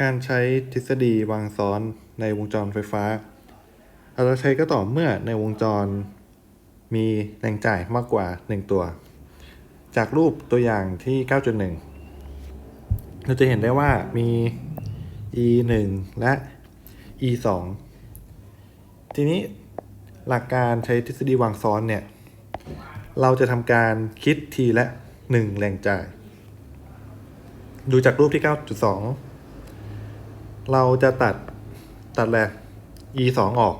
การใช้ทฤษฎีวางซ้อนในวงจรไฟฟ้า เราจะใช้ก็ต่อเมื่อในวงจรมีแรงจ่ายมากกว่า 1 ตัว จากรูปตัวอย่างที่ 9.1 เราจะเห็นได้ว่ามี e 1และ e 2ทีนี้หลักการใช้ทฤษฎีวางซ้อนเนี่ย เราจะทำการคิดทีละ 1 แรงจ่าย ดูจากรูปที่ 9.2 เราจะตัดตัดแหละ e 2ออก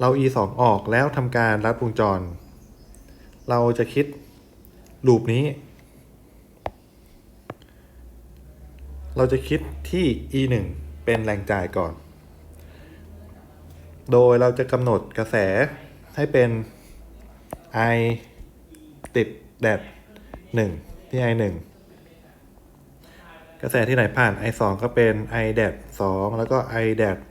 เรา e 2ออกแล้วทำการรัดวงจร เราจะคิดลูปนี้ เราจะคิดที่ e 1เป็นแรงจ่ายก่อน โดยเราจะกำหนดกระแสให้เป็น i ติดแดด1ที่ i 1 กระแสที่ไหนผ่าน i 2ก็เป็น i แดด2แล้วก็ i แดด3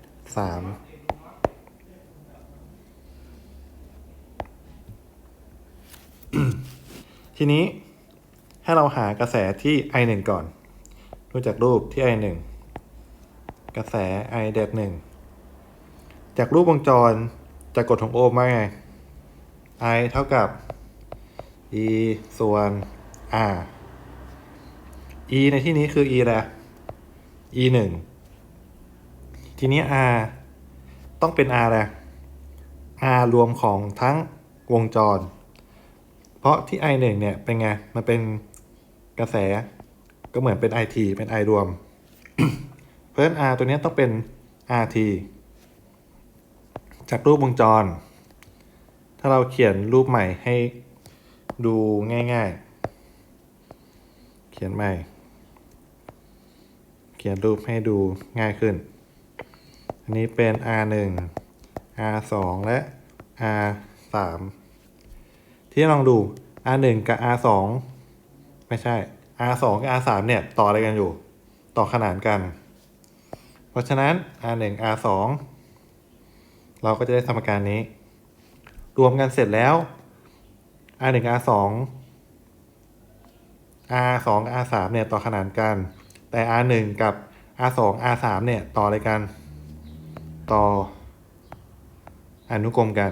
ทีนี้ให้เราหากระแสที่ i 1ก่อน ดูจากรูปที่ i 1กระแส i แดด1จากรูปวงจรจะกดของโอห์มว่าไง i เท่ากับ e ส่วน r e ในที่นี้คือ e อะไร e หนึ่งทีนี้ r ต้องเป็น r อะไร r รวมของทั้งวงจร เพราะที่ i หนึ่งเนี่ยเป็นไง มันเป็นกระแส ก็เหมือนเป็น it เป็น i รวม เพราะฉะนั้น r ตัวนี้ต้องเป็น rt จากรูปวงจร ถ้าเราเขียนรูปใหม่ให้ดูง่าย ๆ เขียนใหม่ ขียนรูปให้ดูง่ายขึ้น อันนี้เป็น R 1 R 2และ R 3ที่ลองดู R 1กับ R 2ไม่ใช่ R 2กับ R 3เนี่ยต่ออะไรกันอยู่ ต่อขนานกัน เพราะฉะนั้น R 1 R 2เราก็จะได้สมการนี้ รวมกันเสร็จแล้ว R 1 R 2 R 2กับ R 3เนี่ยต่อขนานกัน แต่ R 1 กับ R 2 R 3 เนี่ยต่ออะไรกัน ต่ออนุกรมกัน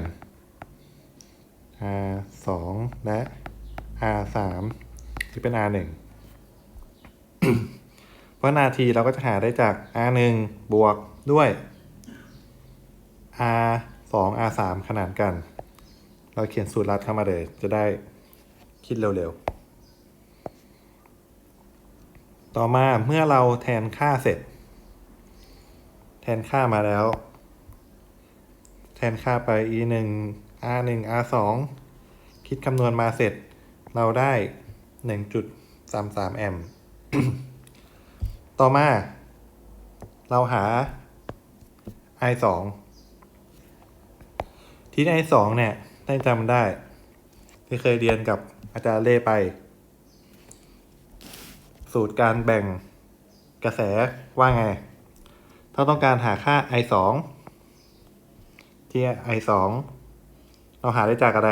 R 2 และ R 3 ที่เป็น R 1 เพราะนาทีเราก็จะหาได้จาก R 1 บวกด้วย R 2 R 3 ขนานกัน เราเขียนสูตรลัดเข้ามาเลย จะได้คิดเร็วๆ ต่อมาเมื่อเราแทนค่าเสร็จ แทนค่ามาแล้ว แทนค่าไป e 1 r 1 r 2คิดคำนวณมาเสร็จ เราได้1.33แอมป์ต่อมา เราหา i 2ที่ i 2เนี่ยได้จำได้ที่เคยเรียนกับอาจารย์เล่ไป สูตรการแบ่งกระแสว่าไง ถ้าต้องการหาค่า i 2ที่ i 2เราหาได้จากอะไร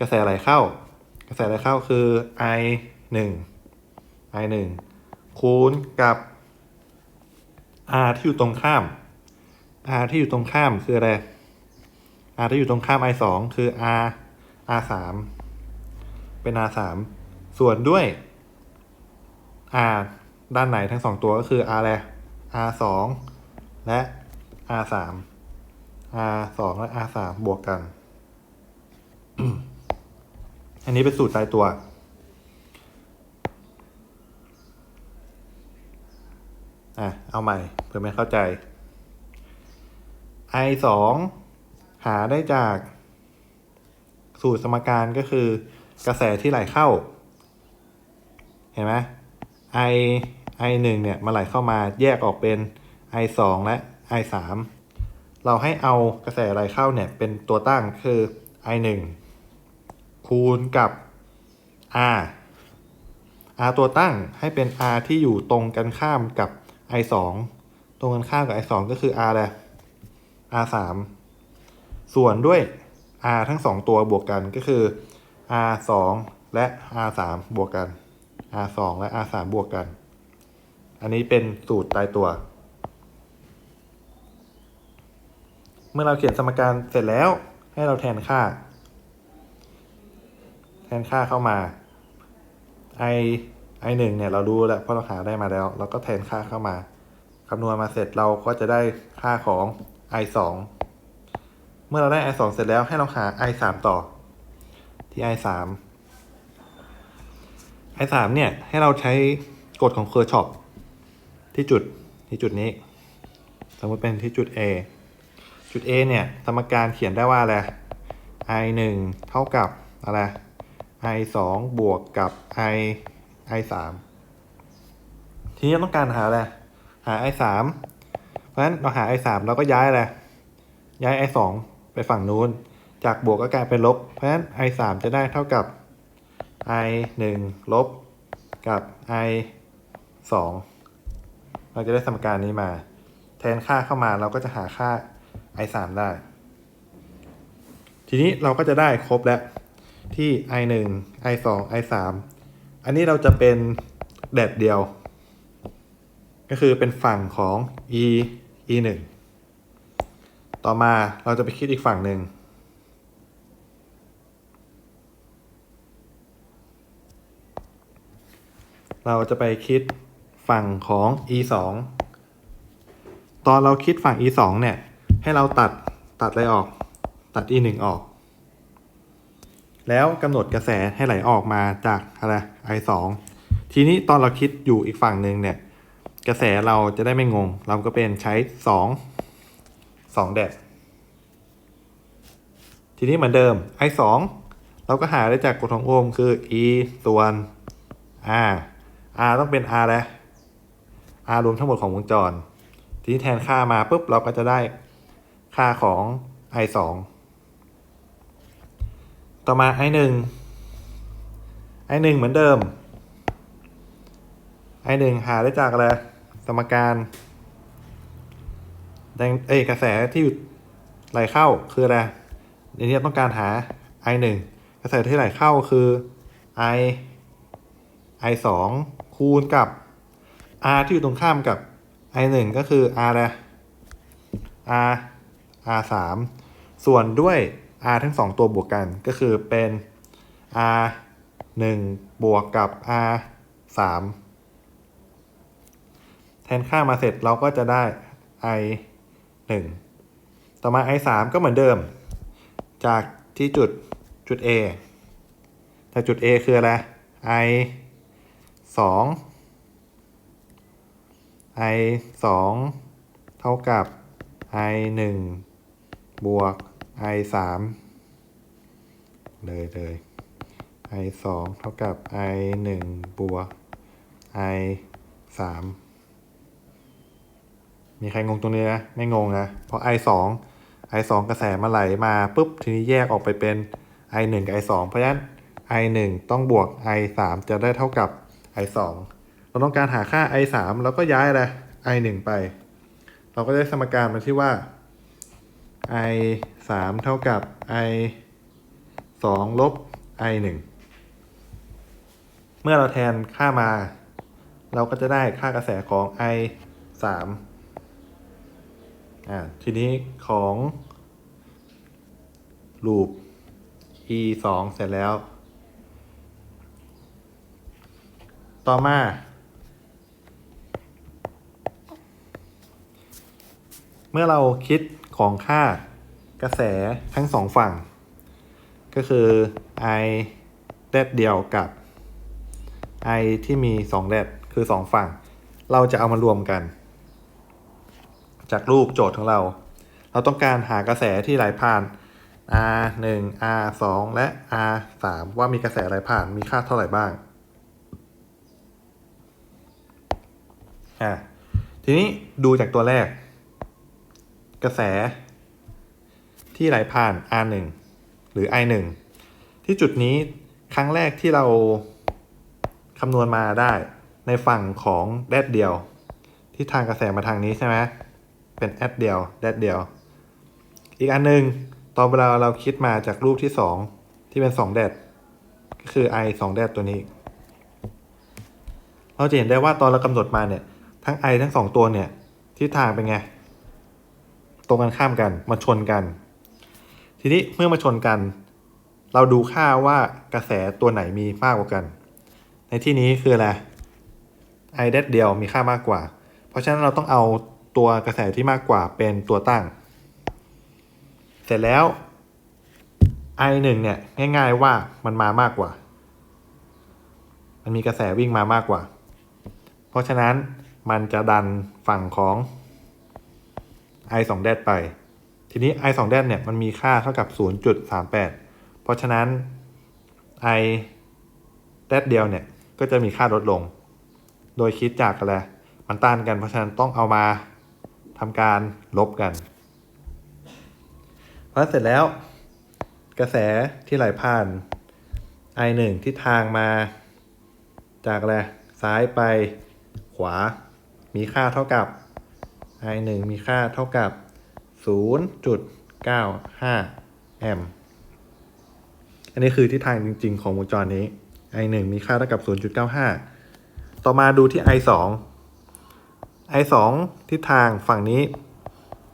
กระแสไหลเข้า กระแสไหลเข้าคือ i 1 i 1คูณกับ r ที่อยู่ตรงข้าม r ที่อยู่ตรงข้ามคืออะไร r ที่อยู่ตรงข้าม i 2คือ r r 3เป็น r 3ส่วนด้วย r ด้านไหนทั้งสองตัวก็คือ r อะไร r 2และ r 3 r 2และ r 3บวกกัน อันนี้เป็นสูตรตายตัว อะ เอาใหม่เพื่อไม่เข้าใจ i 2หาได้จากสูตรสมการก็คือกระแสที่ไหลเข้า เห็นไหม i i 1เนี่ยมาไหลเข้ามาแยกออกเป็น i 2และ i 3เราให้เอากระแสไหลเข้าเนี่ยเป็นตัวตั้งคือ i 1คูณกับ r r ตัวตั้งให้เป็น r ที่อยู่ตรงกันข้ามกับ i 2ตรงกันข้ามกับ i 2ก็คือ r แหละ r 3ส่วนด้วย r ทั้งสองตัวบวกกันก็คือ r 2และ r 3บวกกัน r 2 และ r 3 บวกกัน อันนี้เป็นสูตรตายตัว เมื่อเราเขียนสมการเสร็จแล้วให้เราแทนค่า แทนค่าเข้ามา i i หนึ่งเนี่ยเรารู้แล้วเพราะเราหาได้มาแล้ว เราก็แทนค่าเข้ามาคำนวณมาเสร็จเราก็จะได้ค่าของ i สองเมื่อเราได้ i สองเสร็จแล้วให้เราหา i สามต่อที่ i สาม สามเนี่ย ให้เราใช้กฎของเคอร์ชอปที่จุดที่จุดนี้ สมมติเป็นที่จุด A จุด A เนี่ย สมการเขียนได้ว่าอะไร i หนึ่งเท่ากับอะไร i สองบวกกับ i i สามทีนี้ต้องการหาอะไร หา i สามเพราะฉะนั้นเราหา i สามเราก็ย้ายอะไร ย้าย i สองไปฝั่งนู้น จากบวกก็กลายเป็นลบ เพราะฉะนั้น i สามจะได้เท่ากับ i หนึ่งลบกับ i สองเราจะได้สมการนี้มา แทนค่าเข้ามาเราก็จะหาค่า i สามได้ ทีนี้เราก็จะได้ครบแล้วที่ i หนึ่ง i สอง i สามอันนี้เราจะเป็นแดดเดียว ก็คือเป็นฝั่งของ e e หนึ่งต่อมาเราจะไปคิดอีกฝั่งหนึ่ง เราจะไปคิดฝั่งของ e สองตอนเราคิดฝั่ง e สองเนี่ย ให้เราตัดตัดอะไรออก ตัด e หนึ่งออก แล้วกำหนดกระแสให้ไหลออกมาจากอะไร i สองทีนี้ตอนเราคิดอยู่อีกฝั่งหนึ่งเนี่ย กระแสเราจะได้ไม่งง เราก็เป็นใช้สองสองแดดทีนี้เหมือนเดิม i สองเราก็หาได้จากกฎของโอห์มคือ e ส่วน r r ต้องเป็น r แล้ว r รวมทั้งหมดของวงจร ทีนี้แทนค่ามาปุ๊บเราก็จะได้ค่าของ i สองต่อมา i หนึ่ง i หนึ่งเหมือนเดิม i หนึ่งหาได้จากอะไร สมการแดงเอกระแสที่ไหลเข้าคืออะไรในนี้ต้องการหา i หนึ่งกระแสที่ไหลเข้าคือ i i สองคูณกับ r ที่อยู่ตรงข้ามกับ i หนึ่งก็คือ r อะไร r r สามส่วนด้วย r ทั้งสองตัวบวกกันก็คือเป็น r หนึ่งบวกกับ r สามแทนค่ามาเสร็จเราก็จะได้ i หนึ่งต่อมา i สามก็เหมือนเดิม จากที่จุดจุด A แต่จุด A คืออะไร i สอง i สองเท่ากับ i หนึ่งบวก i สามเลยเลย i สองเท่ากับ i หนึ่งบวก i สามมีใครงงตรงนี้นะ ไม่งงนะ เพราะ i สอง i สองกระแสมาไหลมาปุ๊บ ทีนี้แยกออกไปเป็น i หนึ่งกับ i สองเพราะฉะนั้น i หนึ่งต้องบวก i สามจะได้เท่ากับ i สองเราต้องการหาค่า i สามแล้วก็ย้ายอะไร i หนึ่งไป เราก็ได้สมการมาที่ว่า i สามเท่ากับ i สองลบ i หนึ่งเมื่อเราแทนค่ามา เราก็จะได้ค่ากระแสของ i สามอ่าทีนี้ของลูป e สองเสร็จแล้ว ต่อมา เมื่อเราคิดของค่ากระแสทั้งสองฝั่ง ก็คือ i แดดเดียวกับ i ที่มี2แดดคือสองฝั่ง เราจะเอามารวมกัน จากรูปโจทย์ของเรา เราต้องการหากระแสที่ไหลผ่าน r 1 r 2และ r 3ว่ามีกระแสไหลผ่านมีค่าเท่าไหร่บ้าง อะทีนี้ดูจากตัวแรก กระแส ที่ไหลผ่าน R 1 หรือ I 1 ที่จุดนี้ครั้งแรกที่เราคำนวณมาได้ในฝั่งของแดดเดียว ที่ทางกระแสมาทางนี้ใช่ไหมเป็นแอดเดียวแดดเดียว อีกอันหนึ่งตอนเวลาเราคิดมาจากรูปที่ 2 ที่เป็น 2 แดดก็คือ I 2แดดตัวนี้ เราจะเห็นได้ว่าตอนเรากำหนดมาเนี่ย ทั้ง i ทั้งสองตัวเนี่ยทิศทางเป็นไง ตรงกันข้ามกันมาชนกัน ทีนี้เมื่อมาชนกัน เราดูค่าว่ากระแสตัวไหนมีมากกว่ากัน ในที่นี้คืออะไร i เดเดียวมีค่ามากกว่า เพราะฉะนั้นเราต้องเอาตัวกระแสที่มากกว่าเป็นตัวตั้ง เสร็จแล้ว i หนึ่งเนี่ยง่าย ๆว่ามันมามากกว่า มันมีกระแสวิ่งมามากกว่า เพราะฉะนั้น มันจะดันฝั่งของ i 2 d ไป ทีนี้ i 2 d เนี่ยมันมีค่าเท่ากับ 0.38 เพราะฉะนั้น i d เดียวเนี่ยก็จะมีค่าลดลง โดยคิดจากอะไรมันต้านกัน เพราะฉะนั้นต้องเอามาทำการลบกันพอเสร็จแล้ว กระแสที่ไหลผ่าน i 1ที่ทางมา จากอะไรซ้ายไปขวา มีค่าเท่ากับ i 1มีค่าเท่ากับ 0.95 แอมป์อันนี้คือทิศทางจริง ๆ ของวงจรนี้ i 1มีค่าเท่ากับ 0.95 ต่อมาดูที่ i 2 i 2ทิศทางฝั่งนี้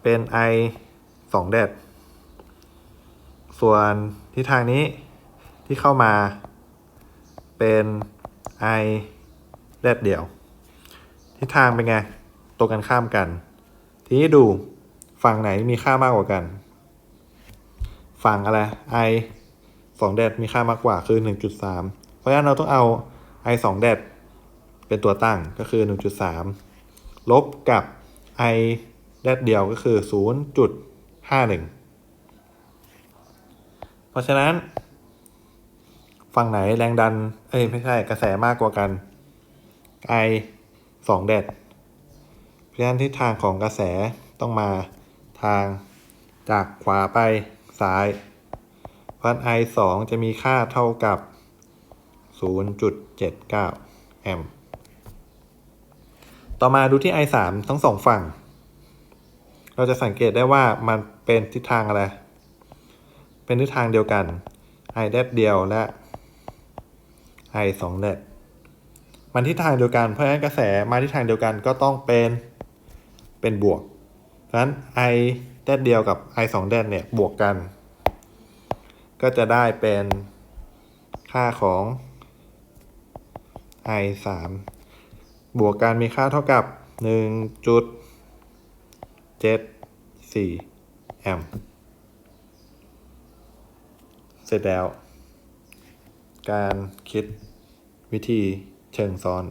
เป็น i 2แดดส่วนทิศทางนี้ที่เข้ามาเป็น i แดดเดี่ยว ทิศทางเป็นไงตรงกันข้ามกัน ทีนี้ดูฝั่งไหนมีค่ามากกว่ากัน ฝั่งอะไร i 2แดดมีค่ามากกว่าคือ 1.3 เพราะฉะนั้นเราต้องเอา i 2แดดเป็นตัวตั้งก็คือ 1.3 ลบกับ i แดดเดียวก็คือ 0.51 เพราะฉะนั้น ฝั่งไหนแรงดัน เอ้ยไม่ใช่กระแสมากกว่ากัน i 2 แดดเพราะฉะนั้นทิศทางของกระแสต้องมาทางจากขวาไปซ้ายเพราะ i 2จะมีค่าเท่ากับ 0.79 แอมป์ต่อมาดูที่ i 3ทั้งสองฝั่ง เราจะสังเกตได้ว่ามันเป็นทิศทางอะไร เป็นทิศทางเดียวกัน i แดดเดียวและ i 2แดด มันทิศทางเดียวกัน เพราะฉะนั้นกระแสมาทิศทางเดียวกันก็ต้องเป็นเป็นบวกเพราะฉะนั้น i แดดเดียวกับ i 2แดดเนี่ยบวกกัน ก็จะได้เป็นค่าของ i 3บวกกันมีค่าเท่ากับ1.74แอมป์เสร็จแล้ว การคิดวิธี เชิงซ้อน